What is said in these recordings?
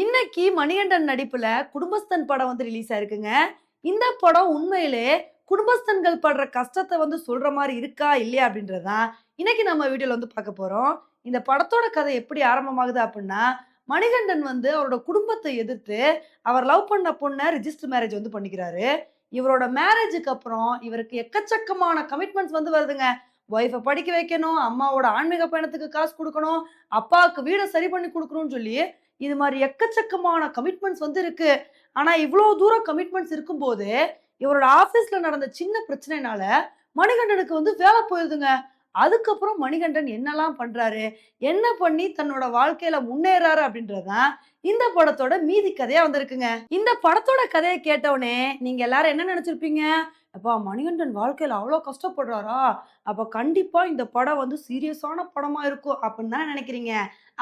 இன்னைக்கு மணிகண்டன் நடிப்புல குடும்பஸ்தன் படம் வந்து ரிலீஸ் ஆயிருக்குங்க. இந்த படம் உண்மையிலே குடும்பஸ்தன்கள் படுற கஷ்டத்தை வந்து சொல்ற மாதிரி இருக்கா இல்லையா அப்படின்றதான் இன்னைக்கு நம்ம வீடியோல வந்து பார்க்க போறோம். இந்த படத்தோட கதை எப்படி ஆரம்பமாகுது அப்படின்னா மணிகண்டன் வந்து அவரோட குடும்பத்தை எதிர்த்து அவர் லவ் பண்ண பொண்ணை ரிஜிஸ்டர் மேரேஜ் வந்து பண்ணிக்கிறாரு. இவரோட மேரேஜுக்கு அப்புறம் இவருக்கு எக்கச்சக்கமான கமிட்மெண்ட்ஸ் வந்து வருதுங்க. ஒய்ஃபை படிக்க வைக்கணும் அம்மாவோட ஆன்மீக பயணத்துக்கு காசு கொடுக்கணும் அப்பாவுக்கு வீடை சரி பண்ணி கொடுக்கணும்னு சொல்லி இது மாதிரி எக்கச்சக்கமான கமிட்மெண்ட்ஸ் வந்து இருக்கு ஆனா இவ்வளோ தூரம் கமிட்மெண்ட்ஸ் இருக்கும்போது இவரோட ஆஃபீஸில் நடந்த சின்ன பிரச்சனைனால மணிகண்டனுக்கு வந்து வேலை போயிருதுங்க. அதுக்கப்புறம் மணிகண்டன் என்னெல்லாம் பண்ணுறாரு என்ன பண்ணி தன்னோட வாழ்க்கையில முன்னேறாரு அப்படின்றதான் இந்த படத்தோட மீதி கதையா வந்திருக்குங்க. இந்த படத்தோட கதையை கேட்டவுடனே நீங்க எல்லாரும் என்ன நினைச்சிருப்பீங்க? அப்பா மணிகண்டன் வாழ்க்கையில் அவ்வளோ கஷ்டப்படுறாரா? அப்போ கண்டிப்பாக இந்த படம் வந்து சீரியஸான படமாக இருக்கும் அப்படின்னு தானே நினைக்கிறீங்க.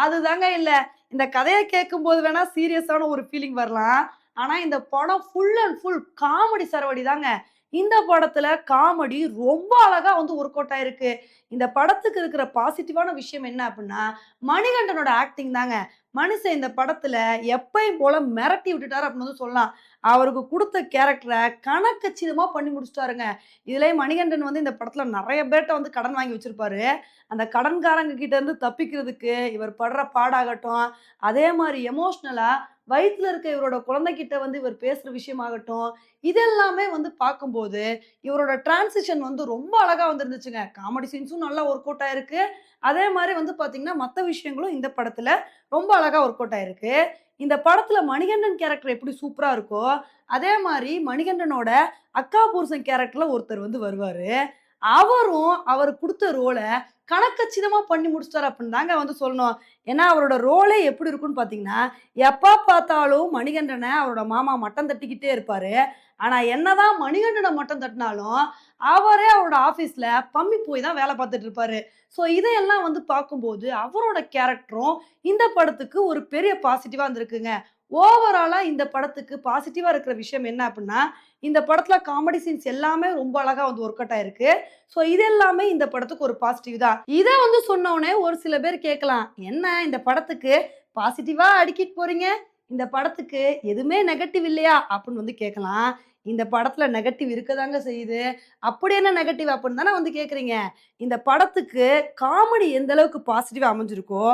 அதுதாங்க இல்லை. இந்த கதையை கேட்கும்போது வேணால் சீரியஸான ஒரு ஃபீலிங் வரலாம். ஆனால் இந்த படம் ஃபுல் அண்ட் ஃபுல் காமெடி சரவடி தாங்க. இந்த படத்துல காமெடி ரொம்ப அழகா வந்து ஒர்க் அவுட் ஆயிருக்கு. இந்த படத்துக்கு இருக்கிற பாசிட்டிவான விஷயம் என்ன அப்படின்னா மணிகண்டனோட ஆக்டிங் தாங்க. மனுஷன் இந்த படத்துல எப்பயும் போல மிரட்டி விட்டுட்டாரு அப்படின்னு வந்து சொல்லலாம். அவருக்கு கொடுத்த கேரக்டரை கணக்கச்சிதமா பண்ணி முடிச்சிட்டாருங்க. இதுலேயே மணிகண்டன் வந்து இந்த படத்துல நிறைய பேர்ட்ட வந்து கடன் வாங்கி வச்சிருப்பாரு. அந்த கடன்காரங்க கிட்ட இருந்து தப்பிக்கிறதுக்கு இவர் படுற பாடாகட்டும் அதே மாதிரி எமோஷ்னலா வயிற்றுல இருக்க இவரோட குழந்தைகிட்ட வந்து இவர் பேசுகிற விஷயமாகட்டும் இதெல்லாமே வந்து பார்க்கும்போது இவரோட டிரான்சிஷன் வந்து ரொம்ப அழகாக வந்துருந்துச்சுங்க. காமெடி சீன்ஸும் நல்லா ஒர்க் அவுட் ஆயிருக்கு. அதே மாதிரி வந்து பார்த்திங்கன்னா மற்ற விஷயங்களும் இந்த படத்தில் ரொம்ப அழகாக ஒர்க் அவுட் ஆயிருக்கு. இந்த படத்தில் மணிகண்டன் கேரக்டர் எப்படி சூப்பராக இருக்கோ அதே மாதிரி மணிகண்டனோட அக்கா புருஷன் கேரக்டரில் ஒருத்தர் வந்து வருவார். அவரும் அவர் கொடுத்த ரோலை கணக்கச்சிதமா பண்ணி முடிச்சிட்டார் அப்படின்னு தாங்க வந்து சொல்லணும். ஏன்னா அவரோட ரோலே எப்படி இருக்கும்னு பார்த்தீங்கன்னா எப்போ பார்த்தாலும் மணிகண்டனை அவரோட மாமா மட்டம் தட்டிக்கிட்டே இருப்பாரு. ஆனால் என்னதான் மணிகண்டனை மட்டம் தட்டினாலும் அவரே அவரோட ஆஃபீஸில் பம்மி போய் தான் வேலை பார்த்துட்டு இருப்பாரு. ஸோ இதையெல்லாம் வந்து பார்க்கும்போது அவரோட கேரக்டரும் இந்த படத்துக்கு ஒரு பெரிய பாசிட்டிவாக இருந்திருக்குங்க. ஓவராலாக இந்த படத்துக்கு பாசிட்டிவாக இருக்கிற விஷயம் என்ன அப்படின்னா இந்த படத்தில் காமெடி சீன்ஸ் எல்லாமே ரொம்ப அழகாக வந்து ஒர்க் அவுட் ஆயிருக்கு. ஸோ இது எல்லாமே இந்த படத்துக்கு ஒரு பாசிட்டிவ் தான். இதை வந்து சொன்னோடனே ஒரு சில பேர் கேட்கலாம் என்ன இந்த படத்துக்கு பாசிட்டிவாக அடிக்கிட்டு போகிறீங்க இந்த படத்துக்கு எதுவுமே நெகட்டிவ் இல்லையா? அப்படின்னு வந்து கேட்கலாம். இந்த படத்தில் நெகட்டிவ் இருக்கதாங்க செய்யுது. அப்படி என்ன நெகட்டிவ் அப்படின்னு தானே வந்து கேட்குறீங்க? இந்த படத்துக்கு காமெடி எந்த அளவுக்கு பாசிட்டிவாக அமைஞ்சிருக்கோ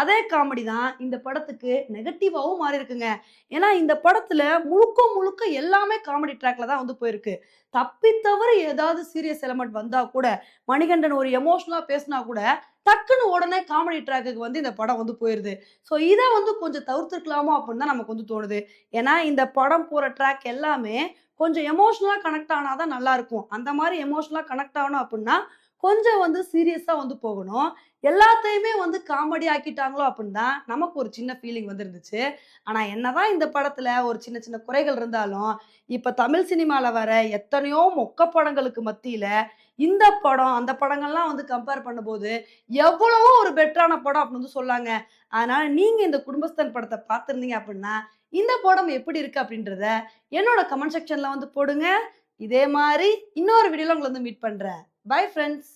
அதே காமெடி தான் இந்த படத்துக்கு நெகட்டிவாகவும் மாறி இருக்குங்க ஏன்னா இந்த படத்துல முழுக்க முழுக்க எல்லாமே காமெடி ட்ராக்ல தான் வந்து போயிருக்கு. தப்பி தவிர ஏதாவது சீரியஸ் எலமெண்ட் வந்தா கூட மணிகண்டன் ஒரு எமோஷனலா பேசினா கூட டக்குன்னு உடனே காமெடி ட்ராக்குக்கு வந்து இந்த படம் வந்து போயிடுது ஸோ இதை வந்து கொஞ்சம் தவிர்த்துருக்கலாமோ அப்படின்னு தான் நமக்கு வந்து தோணுது. ஏன்னா இந்த படம் போகிற ட்ராக் எல்லாமே கொஞ்சம் எமோஷ்னலாக கனெக்ட் ஆனால் தான் நல்லா இருக்கும். அந்த மாதிரி எமோஷ்னலாக கனெக்ட் ஆகணும் அப்படின்னா கொஞ்சம் வந்து சீரியஸாக வந்து போகணும். எல்லாத்தையுமே வந்து காமெடி ஆக்கிட்டாங்களோ அப்படின்னு தான் நமக்கு ஒரு சின்ன ஃபீலிங் வந்து இருந்துச்சு ஆனால் என்னதான் இந்த படத்தில் ஒரு சின்ன சின்ன குறைகள் இருந்தாலும் இப்போ தமிழ் சினிமாவில் வர எத்தனையோ மொக்க படங்களுக்கு மத்தியில் இந்த படம் அந்த படங்கள்லாம் வந்து கம்பேர் பண்ணும்போது எவ்வளவோ ஒரு பெட்டரான படம் அப்படின்னு வந்து சொல்லாங்க. அதனால நீங்கள் இந்த குடும்பஸ்தன் படத்தை பார்த்துருந்தீங்க அப்படின்னா இந்த படம் எப்படி இருக்கு அப்படின்றத என்னோட கமெண்ட் செக்ஷனில் வந்து போடுங்க. இதே மாதிரி இன்னொரு வீடியோவில் உங்களை வந்து மீட் பண்ணுறேன் பை ஃப்ரெண்ட்ஸ்